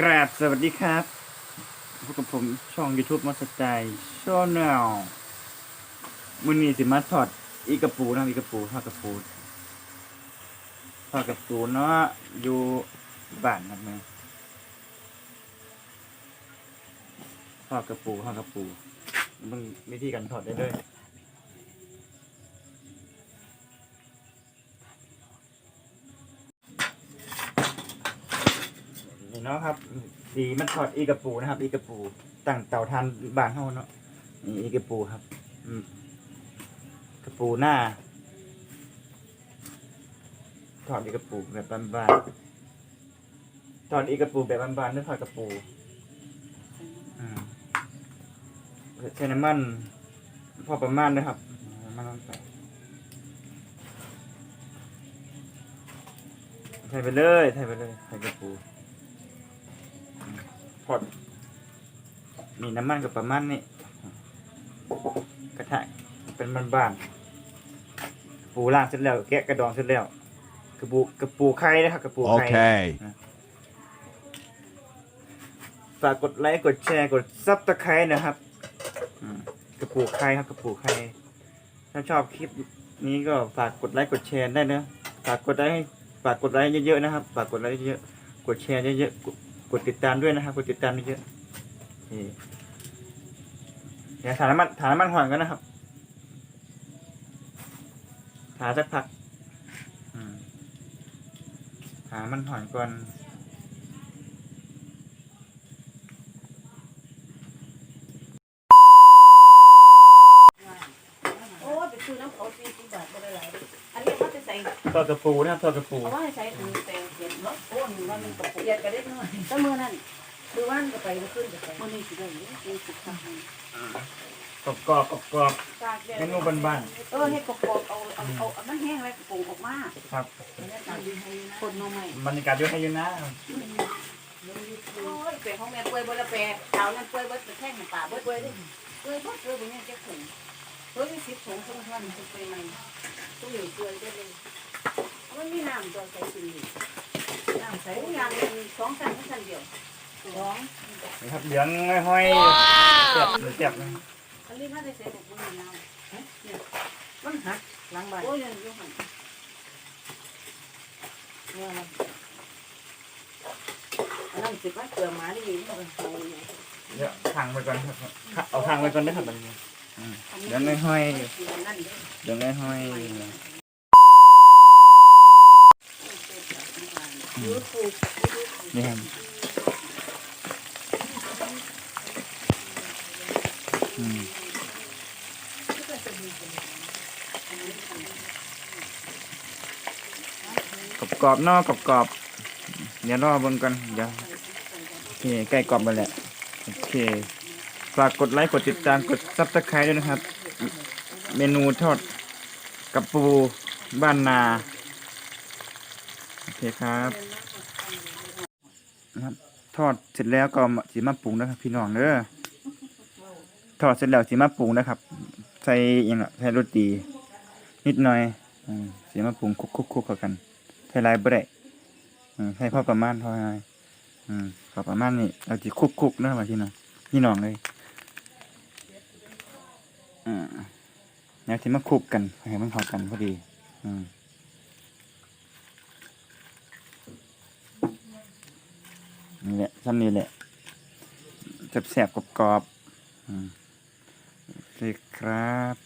กราบสวัสดีครับพบกับผมช่อง YouTube มาสไตล์ชอแนลมือนี้สิมาถอดอีกระปูนะอีกระปูทอดกระปูทอดกระปูเนาะอยู่บ้านนะแม่ทอดกระปูทอดกระปูมึงวิธีการถอดได้เลย เนาะครับดีมันถอดอีกระปูนะครับ อีกระปูตั้งเต่าทานบานเฮาเนาะนี่อีกระปูครับ อืมกระปูหน้าถอดอีกระปูแบบบานๆถอดอีกระปูแบบบานๆด้วยถอดกระปูอืมใช้น้ำมันพอประมาณนะครับน้ำมันลงไปใส่ไปเลยใส่ไปเลยใส่กระปู มถอดนี่น้ำมันกับประมาณนี้กระทะเป็นบานๆปูล่างเสร็จแล้ว แกะกระดองเสร็จแล้ว กระปูกระปูไข่นะครับกระปูไข่ Okay. ฝากกดไลค์กดแชร์กดซับตะไคร้นะครับอืมกระปูไข่ครับกระปูไข่ถ้าชอบคลิปนี้ก็ฝากกดไลค์กดแชร์ได้นะฝากกดไลค์ฝากกดไลค์เยอะๆนะครับ ฝากกดไลค์เยอะๆกดแชร์เยอะๆกดก ดติดตามด้วยนะครับ กดติดตามเยอะๆนี่เดี๋ยวถามน้ำมันถามน้ำมันหอยกันนะครับถาสักพักอืมถามมันหอยก่อนโอ้ยไปซื้อน้ำเขาสี่สิบบาทบ่ได้หลายเด้ออันนี้เขาจะใส่ทอดกระปูนะครับทอดกระปู เขาว่าให้ใส่ถุงแตง เห็นเนาะโอ้ยว่ามันตกเอียดกันเล็กน้อยถ้ามื้อนั้นคือว่านก็ไปก็ขึ้นก็ไปมื้อนี้สิได้เด้อเป็นสิบครั้งกรอบกรอบกรอบกรอบตากแดดเมนูบ้านเออเฮ็ดกรอบๆเอาเอาเอาเอามันแห้งแล้วก็ปรุงออกมาๆครับคนน้องใหม่บรรยากาศเยอะให้เยอะนะโอ้ยเป็ดของแม่เปื่อยบ่ละแปดเช้านั้นเปื่อยบ่แท่งน้ำปลาเบิดเปื่อยเด้เปื่อยบ่เปื่อยบ่ยังจะถุงเปื่อยมีสิบถุงสองท่อนสิเปื่อยใหม่ต้องอยู่เปื่อยได้เลยมันมีน้ำตัวใส่กินอยู่ ครับเหลืองห้อยๆเจ็บเจ็บนะอันนี้ถ้าได้ใส่หมกมันน้ำเนี่ยมันหักหลังใบโอ้ยยังอยู่หันเนี่ยมันอันนั้นสิว่าเกลือหมาดีมันเป็นโซ่เนี่ยเดี๋ยวทางไปก่อนครับเอาทางไปก่อนได้ครับมันอืมเหลืองห้อยนั่นเด้อๆเหลืองห้อย ยูทูบ ๆ นี่ครับอืมกรอบๆนอกกรอบๆเดี๋ยวรอบิ่งกันเดี๋ยวโอเคใกล้กรอบไปแล้วโอเคฝากกดไลค์กดติดตามกดซับสไครต์ด้วยนะครับ เมนูทอดกระปูบ้านนา เคครับนะครับทอดเสร็จแล้วก็สีมาปรุงนะครับ พี่น้องเด้อทอดเสร็จแล้วสีมาปรุงนะครับ ใส่อยังอะใส่รสดีนิดหน่อยสีมาปรุงคุกๆๆเขากันใส่ลายบ่ได้อืมใส่พอประมาณพอให้อืมพอประมาณนี้เราจะคุกๆนะครับพี่น้องพี่น้องเลยอ่าแล้วที่มาคุกกันให้มันเข้ากันพอดี อืม นี่แหละซ้ำนี่แหละแสบๆกรอบๆอืมโอเคครับ